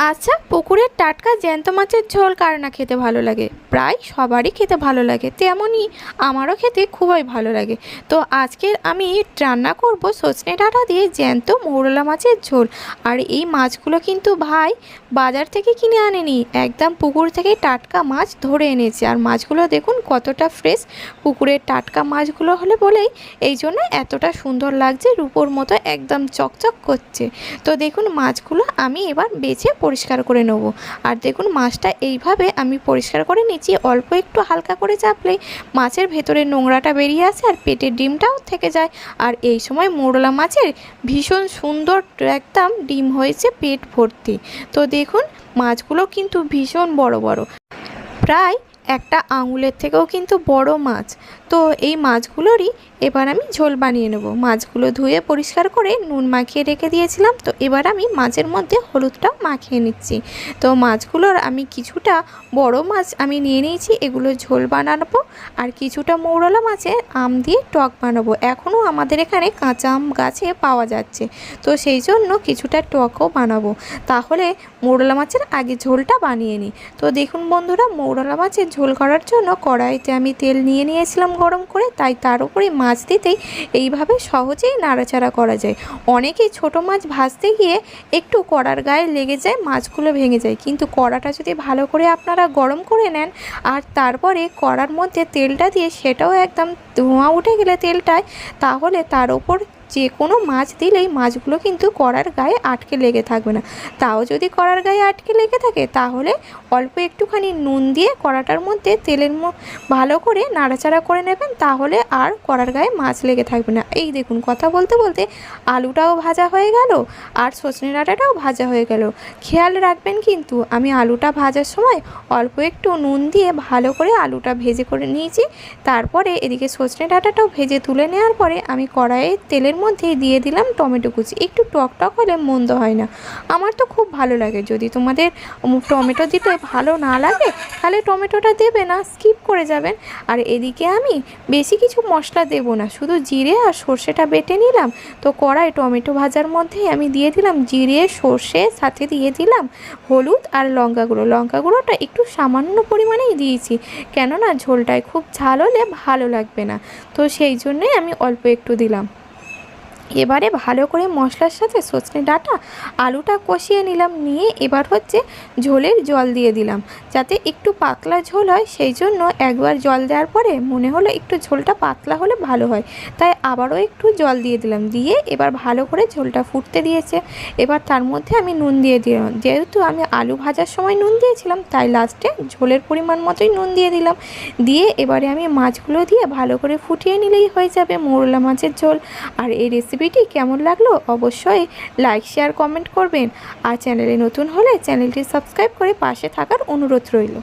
আচ্ছা পুকুরের টাটকা জ্যান্ত মাছের ঝোল কার না খেতে ভালো লাগে? প্রায় সবারই খেতে ভালো লাগে, তেমনই আমারও খেতে খুবই ভালো লাগে। তো আজকের আমি রান্না করব সজনে ডাঁটা দিয়ে জ্যান্ত মৌরলা মাছের ঝোল। আর এই মাছগুলো কিন্তু ভাই বাজার থেকে কিনে আনেনি, একদম পুকুর থেকে টাটকা মাছ ধরে এনেছে। আর মাছগুলো দেখুন কতটা ফ্রেশ পুকুরের টাটকা মাছগুলো হলে বলেই এই জন্য এতটা সুন্দর লাগছে, রূপোর মতো একদম চকচক করছে। তো দেখুন মাছগুলো আমি এবার বেছে পরিষ্কার করে নেব। আর দেখুন মাছটা এইভাবে আমি পরিষ্কার করে নিচ্ছি। অল্প একটু হালকা করে চাপলে মাছের ভেতরে নোংরাটা বেরিয়ে আসে আর পেটের ডিমটাও থেকে যায়। আর এই সময় মোরলা মাছের ভীষণ সুন্দর একদম ডিম হয়েছে পেট ভর্তি। তো দেখুন, মাছগুলো কিন্তু ভীষণ বড় বড়। প্রায় একটা আঙুলের থেকেও কিন্তু বড় মাছ। তো এই মাছগুলোরই এবার আমি ঝোল বানিয়ে নেব। মাছগুলো ধুয়ে পরিষ্কার করে নুন মাখিয়ে রেখে দিয়েছিলাম। তো এবার আমি মাছের মধ্যে হলুদটাও মাখিয়ে নিচ্ছি। তো মাছগুলোর আমি কিছুটা বড় মাছ আমি নিয়ে নিয়েছি, এগুলো ঝোল বানাবো আর কিছুটা মৌরলা মাছের আম দিয়ে টক বানাবো। এখনও আমাদের এখানে কাঁচা আম গাছে পাওয়া যাচ্ছে। তো সেই জন্য কিছুটা টকও বানাবো। তাহলে মৌরলা মাছের আগে ঝোলটা বানিয়ে নিই। তো দেখুন বন্ধুরা, মৌরলা মাছের ঝোল করার জন্য কড়াইতে আমি তেল নিয়ে নিয়েছিলাম গরম করে, তাই তার উপরে মাছ দিতেই এইভাবে সহজেই নাড়াচাড়া করা যায়। অনেকেই ছোট মাছ ভাজতে গিয়ে একটু কড়ার গায়ে লেগে যায়, মাছগুলো ভেঙে যায়। কিন্তু কড়াটা যদি ভালো করে আপনারা গরম করে নেন, আর তারপরে কড়ার মধ্যে তেলটা দিয়ে সেটাও একদম ধোঁয়া উঠে গেলে তেলটায়, তাহলে তার ওপর যে কোনো মাছ দিলেই মাছগুলো কিন্তু কড়ার গায়ে আটকে লেগে থাকবে না। তাও যদি কড়ার গায়ে আটকে লেগে থাকে, তাহলে অল্প একটুখানি নুন দিয়ে কড়াটার মধ্যে তেলের ভালো করে নাড়াচাড়া করে নেবেন, তাহলে আর কড়ার গায়ে মাছ লেগে থাকবে না। এই দেখুন, কথা বলতে বলতে আলুটাও ভাজা হয়ে গেল, আর সজনে ডাঁটাটাও ভাজা হয়ে গেল। খেয়াল রাখবেন কিন্তু, আমি আলুটা ভাজার সময় অল্প একটু নুন দিয়ে ভালো করে আলুটা ভেজে করে নিয়েছি। তারপরে এদিকে সজনে ডাঁটাটাও ভেজে তুলে নেওয়ার পরে আমি কড়াইয়ে তেলের মধ্যে দিয়ে দিলাম টমেটো কুচি। একটু টক টক হলে মন্দ হয় না। আমার তো খুব ভালো লাগে। যদি তোমাদের টমেটো দিতে ভালো না লাগে, তাহলে টমেটোটা দেবে না, স্কিপ করে যাবেন। আর এদিকে আমি বেশি কিছু মশলা দেব না। শুধু জিরে আর সর্ষেটা বেটে নিলাম। তো কড়াই টমেটো ভাজার মধ্যেই আমি দিয়ে দিলাম জিরে, সর্ষে, সাথে দিয়ে দিলাম হলুদ আর লঙ্কা গুঁড়ো লঙ্কা গুঁড়োটা একটু সামান্য পরিমাণেই দিয়েছি, কেননা ঝোলটায় খুব ঝাল হলে ভালো লাগবে না। তো সেই জন্যই আমি অল্প একটু দিলাম। এবারে ভালো করে মশলার সাথে সজনে ডাঁটা, আলুটা কষিয়ে নিলাম, নিয়ে এবার হচ্ছে ঝোলের জল দিয়ে দিলাম। যাতে একটু পাতলা ঝোল হয়, সেই জন্য একবার জল দেওয়ার পরে মনে হলো একটু ঝোলটা পাতলা হলে ভালো হয়। তাই আবারও একটু জল দিয়ে দিলাম। দিয়ে এবার ভালো করে ঝোলটা ফুটতে দিয়েছে। এবার তার মধ্যে আমি নুন দিয়ে দিলাম। যেহেতু আমি আলু ভাজার সময় নুন দিয়েছিলাম, তাই লাস্টে ঝোলের পরিমাণ মতোই নুন দিয়ে দিলাম। দিয়ে এবারে আমি মাছগুলো দিয়ে ভালো করে ফুটিয়ে নিলেই হয়ে যাবে মোরলা মাছের ঝোল। আর এই রেসিপি রেসিপিটি কেমন লাগল অবশ্যই লাইক শেয়ার কমেন্ট করবেন। আর চ্যানেলে নতুন হলে চ্যানেলটি সাবস্ক্রাইব করে পাশে থাকার অনুরোধ রইল।